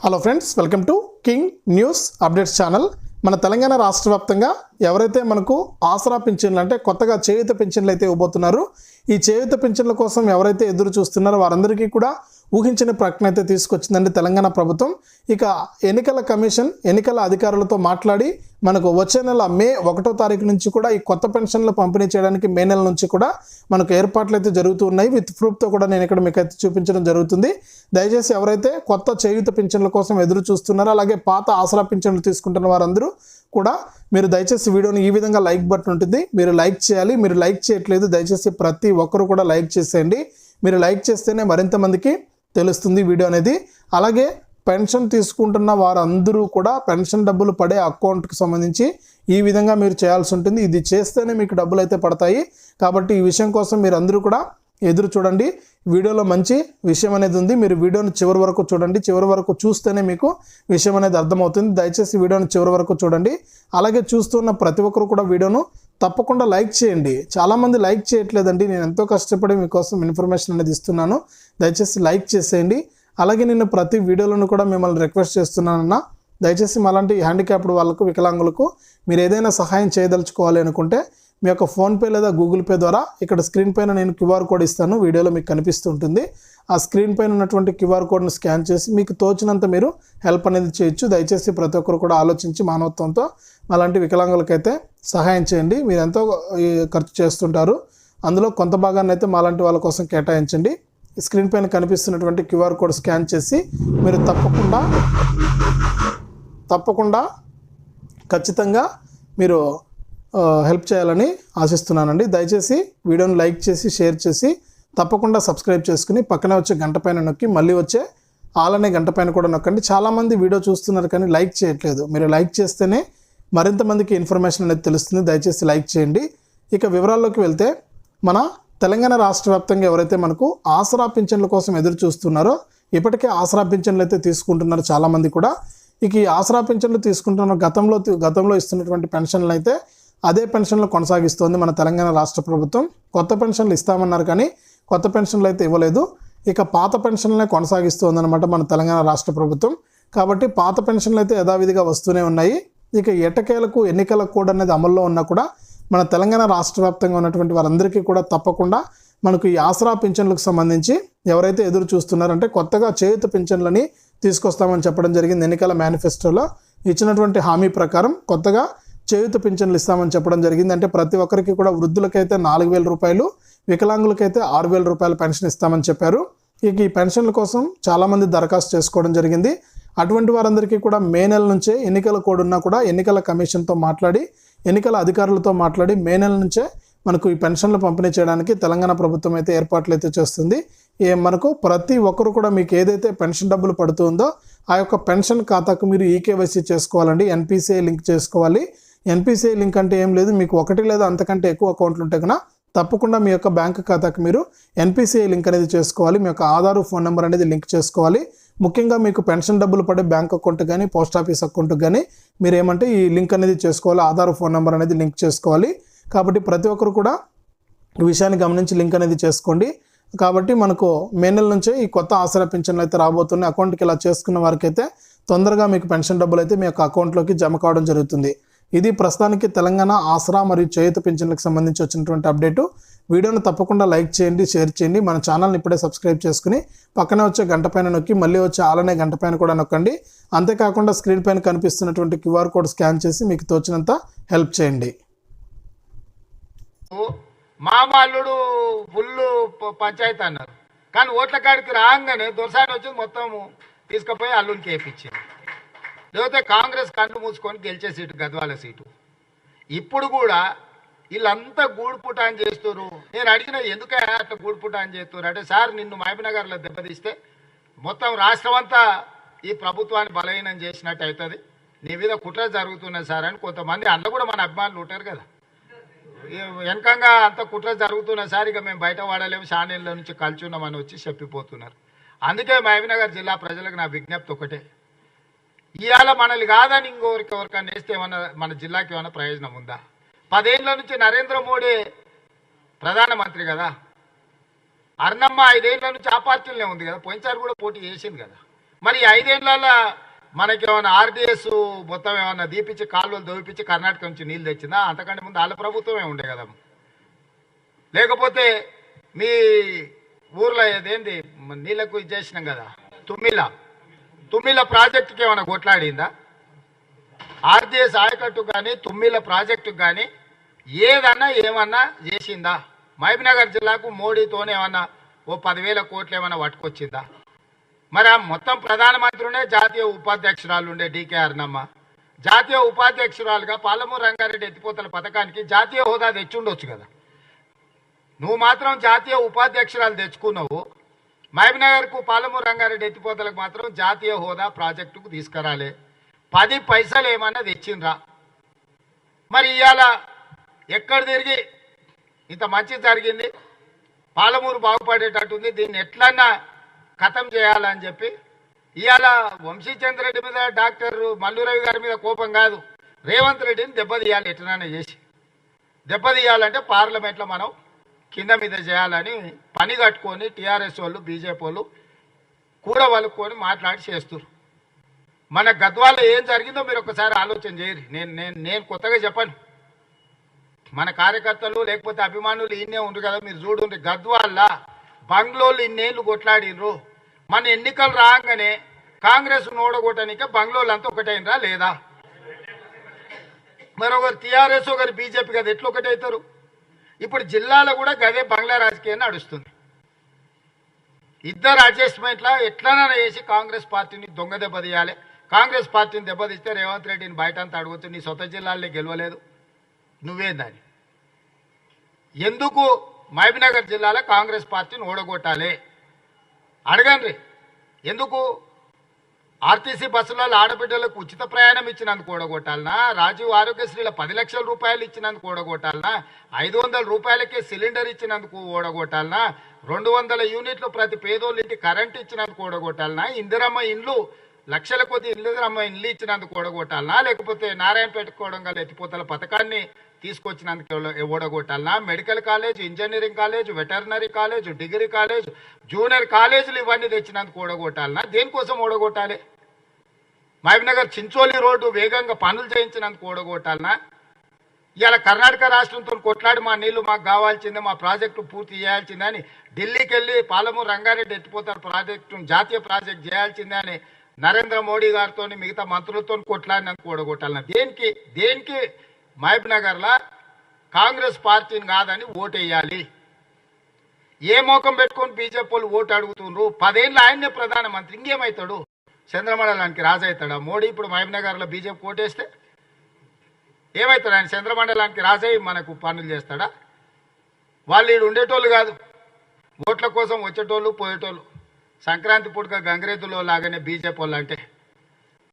Hello friends welcome to king news updates channel మన తెలంగాణ రాష్ట్ర వ్యాప్తంగా ఎవరైతే మనకు ఆసరా పింఛన్లు అంటే కొత్తగా చేయుత పింఛన్లు అయితే ఇవ్వబోతున్నారు ఈ చేయుత పింఛన్ల కోసం ఎవరైతే ఎదురు చూస్తున్నారో వారందరికీ కూడా ఊహించిన ప్రకటన అయితే తీసుకొచ్చిందండి తెలంగాణ ప్రభుత్వం. ఇక ఎన్నికల కమిషన్ ఎన్నికల అధికారులతో మాట్లాడి మనకు వచ్చే నెల మే ఒకటో తారీఖు నుంచి కూడా ఈ కొత్త పెన్షన్లు పంపిణీ చేయడానికి మే నెల నుంచి కూడా మనకు ఏర్పాట్లు అయితే జరుగుతూ ఉన్నాయి. విత్ ప్రూఫ్తో కూడా నేను ఇక్కడ మీకు అయితే చూపించడం జరుగుతుంది. దయచేసి ఎవరైతే కొత్త చేయుత పింఛన్ల కోసం ఎదురు చూస్తున్నారో అలాగే పాత ఆసరా పింఛన్లు తీసుకుంటున్న వారందరూ కూడా మీరు దయచేసి వీడియోని ఈ విధంగా లైక్ బటన్ ఉంటుంది. మీరు లైక్ చేయాలి. మీరు లైక్ చేయట్లేదు. దయచేసి ప్రతి ఒక్కరు కూడా లైక్ చేసేయండి. మీరు లైక్ చేస్తేనే మరింత మందికి తెలుస్తుంది వీడియో అనేది. అలాగే పెన్షన్ తీసుకుంటున్న వారందరూ కూడా పెన్షన్ డబ్బులు పడే అకౌంట్కి సంబంధించి ఈ విధంగా మీరు చేయాల్సి ఉంటుంది. ఇది చేస్తేనే మీకు డబ్బులు అయితే పడతాయి. కాబట్టి ఈ విషయం కోసం మీరు అందరూ కూడా ఎదురు చూడండి. వీడియోలో మంచి విషయం అనేది ఉంది. మీరు వీడియోను చివరి వరకు చూడండి. చివరి వరకు చూస్తేనే మీకు విషయం అనేది అర్థమవుతుంది. దయచేసి వీడియోని చివరి వరకు చూడండి. అలాగే చూస్తున్న ప్రతి ఒక్కరు కూడా వీడియోను తప్పకుండా లైక్ చేయండి. చాలామంది లైక్ చేయట్లేదండి. నేను ఎంతో కష్టపడి మీకోసం ఇన్ఫర్మేషన్ అనేది ఇస్తున్నాను. దయచేసి లైక్ చేసేయండి. అలాగే నేను ప్రతి వీడియోలను కూడా మిమ్మల్ని రిక్వెస్ట్ చేస్తున్నానన్నా. దయచేసి మాలాంటి హ్యాండిక్యాప్డ్ వాళ్ళకు వికలాంగులకు మీరు ఏదైనా సహాయం చేయదలుచుకోవాలి అనుకుంటే మీ యొక్క ఫోన్పే లేదా గూగుల్ పే ద్వారా ఇక్కడ స్క్రీన్ పైన నేను క్యూఆర్ కోడ్ ఇస్తాను. వీడియోలో మీకు కనిపిస్తూ ఉంటుంది. ఆ స్క్రీన్ పైన ఉన్నటువంటి క్యూఆర్ కోడ్ను స్కాన్ చేసి మీకు తోచినంత మీరు హెల్ప్ అనేది చేయొచ్చు. దయచేసి ప్రతి ఒక్కరు కూడా ఆలోచించి మానవత్వంతో అలాంటి వికలాంగులకైతే సహాయం చేయండి. మీరు ఎంతో ఖర్చు చేస్తుంటారు. అందులో కొంత భాగాన్ని అయితే మాలాంటి వాళ్ళ కోసం కేటాయించండి. స్క్రీన్ పైన కనిపిస్తున్నటువంటి క్యూఆర్ కోడ్ స్కాన్ చేసి మీరు తప్పకుండా తప్పకుండా ఖచ్చితంగా మీరు హెల్ప్ చేయాలని ఆశిస్తున్నానండి. దయచేసి వీడియోని లైక్ చేసి షేర్ చేసి తప్పకుండా సబ్స్క్రైబ్ చేసుకుని పక్కనే వచ్చే గంట పైన నొక్కి మళ్ళీ వచ్చే ఆల్ అనే గంట పైన కూడా నొక్కండి. చాలామంది వీడియో చూస్తున్నారు కానీ లైక్ చేయట్లేదు. మీరు లైక్ చేస్తేనే మరింత మందికి ఇన్ఫర్మేషన్ అనేది తెలుస్తుంది. దయచేసి లైక్ చేయండి. ఇక వివరాల్లోకి వెళ్తే మన తెలంగాణ రాష్ట్ర వ్యాప్తంగా ఎవరైతే మనకు ఆసరా పింఛన్ల కోసం ఎదురు చూస్తున్నారో ఇప్పటికే ఆసరా పింఛన్లు అయితే తీసుకుంటున్నారు చాలామంది కూడా. ఇక ఈ ఆసరా పింఛన్లు తీసుకుంటున్న గతంలో గతంలో ఇస్తున్నటువంటి పెన్షన్లు అయితే అదే పెన్షన్లు కొనసాగిస్తోంది మన తెలంగాణ రాష్ట్ర ప్రభుత్వం. కొత్త పెన్షన్లు ఇస్తామన్నారు కానీ కొత్త పెన్షన్లు అయితే ఇవ్వలేదు. ఇక పాత పెన్షన్లనే కొనసాగిస్తోందనమాట మన తెలంగాణ రాష్ట్ర ప్రభుత్వం. కాబట్టి పాత పెన్షన్లు అయితే యథావిధిగా వస్తూనే ఉన్నాయి. ఇక ఎటకేలకు ఎన్నికల కోడ్ అనేది అమల్లో ఉన్నా కూడా మన తెలంగాణ రాష్ట్ర వ్యాప్తంగా ఉన్నటువంటి వారందరికీ కూడా తప్పకుండా మనకు ఈ ఆసరా పింఛన్లకు సంబంధించి ఎవరైతే ఎదురు చూస్తున్నారంటే కొత్తగా చేయుత పింఛన్లని తీసుకొస్తామని చెప్పడం జరిగింది ఎన్నికల మేనిఫెస్టోలో. ఇచ్చినటువంటి హామీ ప్రకారం కొత్తగా చేయుత పింఛన్లు ఇస్తామని చెప్పడం జరిగింది. అంటే ప్రతి ఒక్కరికి కూడా వృద్ధులకైతే నాలుగు వేల రూపాయలు వికలాంగులకైతే ఆరు వేల రూపాయల పెన్షన్ ఇస్తామని చెప్పారు. ఇక ఈ పెన్షన్ల కోసం చాలామంది దరఖాస్తు చేసుకోవడం జరిగింది. అటువంటి వారందరికీ కూడా మే నెల నుంచే ఎన్నికల కోడ్ ఉన్నా కూడా ఎన్నికల కమిషన్తో మాట్లాడి ఎన్నికల అధికారులతో మాట్లాడి మే నెల నుంచే మనకు ఈ పెన్షన్లు పంపిణీ చేయడానికి తెలంగాణ ప్రభుత్వం అయితే ఏర్పాట్లు అయితే చేస్తుంది. ఏ మనకు ప్రతి ఒక్కరు కూడా మీకు ఏదైతే పెన్షన్ డబ్బులు పడుతుందో ఆ యొక్క పెన్షన్ ఖాతాకు మీరు ఈకేవైసీ చేసుకోవాలండి ఎన్పిసిఐ లింక్ చేసుకోవాలి. ఎన్పిసిఐ లింక్ అంటే ఏం లేదు మీకు ఒకటి లేదా అంతకంటే ఎక్కువ అకౌంట్లు ఉంటే కన్నా తప్పకుండా మీ యొక్క బ్యాంక్ ఖాతాకి మీరు ఎన్పిసిఐ లింక్ అనేది చేసుకోవాలి మీ యొక్క ఆధార్ ఫోన్ నెంబర్ అనేది లింక్ చేసుకోవాలి. ముఖ్యంగా మీకు పెన్షన్ డబ్బులు పడే బ్యాంక్ అకౌంట్ కానీ పోస్ట్ ఆఫీస్ అకౌంట్ కానీ మీరు ఏమంటే ఈ లింక్ అనేది చేసుకోవాలి ఆధార్ ఫోన్ నెంబర్ అనేది లింక్ చేసుకోవాలి. కాబట్టి ప్రతి ఒక్కరు కూడా ఈ విషయాన్ని గమనించి లింక్ అనేది చేసుకోండి. కాబట్టి మనకు మే నెల నుంచే ఈ కొత్త ఆసరా పింఛన్లు అయితే రాబోతున్నాయి. అకౌంట్కి ఇలా చేసుకున్న వారికి అయితే తొందరగా మీకు పెన్షన్ డబ్బులు అయితే మీ యొక్క అకౌంట్లోకి జమ కావడం జరుగుతుంది. ఇది ప్రస్తుతానికి తెలంగాణ ఆసరా మరియు చేయుత పింఛన్లకు సంబంధించి వచ్చినటువంటి అప్డేటు. వీడియోను తప్పకుండా లైక్ చేయండి షేర్ చేయండి. మన ఛానల్ని ఇప్పుడే సబ్స్క్రైబ్ చేసుకుని పక్కనే వచ్చే గంట పైన నొక్కి మళ్ళీ వచ్చే ఆలనే గంట పైన కూడా నొక్కండి. అంతేకాకుండా స్క్రీన్ పైన కనిపిస్తున్నటువంటి క్యూఆర్ కోడ్ స్కాన్ చేసి మీకు తోచినంత హెల్ప్ చేయండి. మా వాళ్ళు ఫుల్ పంచాయతీ అన్నారు. కానీ ఓట్ల కాడికి రాగానే దొరసాని వచ్చి మొత్తం తీసుకుపోయి అల్లుడికి వేయించింది. లేకపోతే కాంగ్రెస్ కళ్ళు మూసుకొని గెలిచే సీటు గద్వాల సీటు. ఇప్పుడు కూడా వీళ్ళంతా గూడుపుటాన్ చేస్తారు నేను అడిగిన ఎందుకే అట్లా గూడుపుటాన్ చేస్తారు అంటే సార్ నిన్ను మహబీనగర్లో దెబ్బతీస్తే మొత్తం రాష్ట్రం అంతా ఈ ప్రభుత్వాన్ని బలహీనం చేసినట్టు అవుతుంది. నీ మీద కుట్ర జరుగుతున్నాయి సార్ అని కొంతమంది అందులో కూడా మన అభిమానులు ఉంటారు కదా. వెనకంగా అంత కుట్ర జరుగుతున్న సార్ ఇక మేము బయట వాడలేము షానీళ్ళ నుంచి కలుచున్నామని వచ్చి చెప్పిపోతున్నారు. అందుకే మహబీనగర్ జిల్లా ప్రజలకు నా విజ్ఞప్తి ఒకటే. ఇవాళ మనల్ని కాదని ఇంకోరికి ఎవరికైనా వేస్తే ఏమన్నా మన జిల్లాకి ఏమైనా ప్రయోజనం ఉందా? పదేళ్ళ నుంచి నరేంద్ర మోడీ ప్రధానమంత్రి కదా. అర్ణమ్మ ఐదేళ్ళ నుంచి ఆ పార్టీలోనే ఉంది కదా. పోయినసారి కూడా పోటీ చేసింది కదా. మరి ఈ ఐదేళ్ళలో మనకి ఏమైనా ఆర్డిఎస్ మొత్తం ఏమైనా దీపించి కాలువలు దోపించి కర్ణాటక నుంచి నీళ్ళు తెచ్చిందా? అంతకంటే ముందు వాళ్ళ ప్రభుత్వమే ఉండే కదా. లేకపోతే మీ ఊర్లో ఏదేంది? నీళ్ళకు ఇది చేసినాం కదా. తుమ్మిలా. తుమ్మిల ప్రాజెక్టుకి ఏమైనా కొట్లాడిందా? ఆర్జీఎస్ ఆయకట్టు కానీ తుమ్మిల ప్రాజెక్టుకు కానీ ఏదన్నా ఏమన్నా చేసిందా? మహబీనగర్ జిల్లాకు మోడీతోనే ఏమన్నా ఓ పదివేల కోట్లు ఏమైనా పట్టుకొచ్చిందా? మరి ఆ మొత్తం ప్రధానమంత్రినే జాతీయ ఉపాధ్యక్షురాలు ఉండే డీకే అర్ణమ్మ. జాతీయ ఉపాధ్యక్షురాలుగా పాలమూరు రంగారెడ్డి ఎత్తిపోతల పథకానికి జాతీయ హోదా తెచ్చుండొచ్చు కదా. నువ్వు మాత్రం జాతీయ ఉపాధ్యక్షురాలు తెచ్చుకున్నావు. మహబీనగర్కు పాలమూరు రంగారెడ్డి ఎత్తిపోతలకు మాత్రం జాతీయ హోదా ప్రాజెక్టుకు తీసుకురాలే. పది పైసలు ఏమన్నా తెచ్చిండ్రా. మరి ఇవాళ ఎక్కడ తిరిగి ఇంత మంచి జరిగింది? పాలమూరు బాగుపడేటట్టుంది. దీన్ని ఎట్లన్నా ఖతం చేయాలని చెప్పి ఇవాళ వంశీచంద్రెడ్డి మీద డాక్టర్ మల్లురవి గారి మీద కోపం కాదు. రేవంత్ రెడ్డిని దెబ్బతీయాలి ఎట్లనైనా చేసి. దెబ్బతీయాలంటే పార్లమెంట్లో మనం కింద మీద చేయాలని పని కట్టుకొని టీఆర్ఎస్ వాళ్ళు బీజేపీ వాళ్ళు కూర వలుక్కొని మాట్లాడి చేస్తారు మన గద్వాల్లో ఏం జరిగిందో మీరు ఒకసారి ఆలోచన చేయరు. నేను నేను నేను కొత్తగా చెప్పను. మన కార్యకర్తలు లేకపోతే అభిమానులు ఇన్నే ఉండరు కదా మీరు చూడండి గద్వాల్ల బంగ్లోలు ఇన్నేళ్ళు కొట్లాడినరు మన ఎన్నికలు రాగానే కాంగ్రెస్ ఓడగొట్టనికే బంగ్లోలు అంతా ఒకటైనరా లేదా? మరి ఒకరు టీఆర్ఎస్ ఒకరు బీజేపీ కదా ఎట్లా ఒకటవుతారు ఇప్పుడు జిల్లాలో కూడా గదే బంగ్లా రాజకీయం నడుస్తుంది. ఇద్దరు అడ్జస్ట్మెంట్లా ఎట్లనైనా చేసి కాంగ్రెస్ పార్టీని దొంగ దెబ్బతీయాలి కాంగ్రెస్ పార్టీని దెబ్బతీస్తే రేవంత్ రెడ్డిని బయట అంతా అడగొచ్చు. నీ సొంత జిల్లాల్లో గెలవలేదు. నువ్వేందని ఎందుకు మహబీనగర్ జిల్లాలో కాంగ్రెస్ పార్టీని ఓడగొట్టాలి? అడగండి. ఎందుకు? ఆర్టీసీ బస్సులలో ఆడబిడ్డలకు ఉచిత ప్రయాణం ఇచ్చినందుకు ఓడగొట్టాలనా? రాజీవ్ ఆరోగ్యశ్రీల పది లక్షల రూపాయలు ఇచ్చినందుకు ఓడగొట్టాలనా? ఐదు వందల రూపాయలకే సిలిండర్ ఇచ్చినందుకు ఓడగొట్టాలనా? రెండు వందల యూనిట్లు ప్రతి పేదోళ్ళ ఇంటి కరెంట్ ఇచ్చినందుకు ఓడగొట్టాలనా? ఇందిరమ్మ ఇండ్లు లక్షల కొద్ది ఇందిరమ్మ ఇండ్లు ఇచ్చినందుకు ఓడగొట్టాలనా? లేకపోతే నారాయణపేట కోడంగల్ ఎత్తిపోతల పథకాన్ని తీసుకొచ్చినందుకు ఓడగొట్టాలనా? Medical college engineering college veterinary college degree college junior కాలేజీలు ఇవన్నీ తెచ్చినందుకు ఓడగొట్టాలనా? దేనికోసం ఓడగొట్టాలి? మహబీనగర్ చించోలి రోడ్డు వేగంగా పనులు చేయించినందుకు ఓడగొట్టాలనా ఇవాళ కర్ణాటక రాష్ట్రంతో కొట్లాడి మా నీళ్ళు మాకు కావాల్సిందే మా ప్రాజెక్టు పూర్తి చేయాల్సిందే అని ఢిల్లీకి వెళ్ళి పాలమూరు రంగారెడ్డి ఎట్టిపోతారు ప్రాజెక్టు జాతీయ ప్రాజెక్ట్ చేయాల్సిందే అని నరేంద్ర మోడీ గారితో మిగతా మంత్రులతో కొట్లాడినందుకు ఓడగొట్టాలన్నా. దేనికి దేనికి మహబీనగర్లో కాంగ్రెస్ పార్టీని కాదని ఓటేయాలి? ఏ మోకం పెట్టుకొని బీజేపీ వాళ్ళు ఓటు అడుగుతుండ్రు? పదేళ్ళు ఆయన్నే ప్రధానమంత్రి ఇంకేమవుతాడు చంద్రమండలానికి రాజవుతాడా మోడీ ఇప్పుడు మహబూబ్నగర్లో బీజేపీ ఓటేస్తే ఏమవుతాడు ఆయన చంద్రమండలానికి రాజై మనకు పనులు చేస్తాడా? వాళ్ళు ఈడు ఉండేటోళ్ళు కాదు. ఓట్ల కోసం వచ్చేటోళ్ళు పోయేటోళ్ళు. సంక్రాంతి పూటగా గంగరేతులో లాగానే బీజేపీ వాళ్ళు అంటే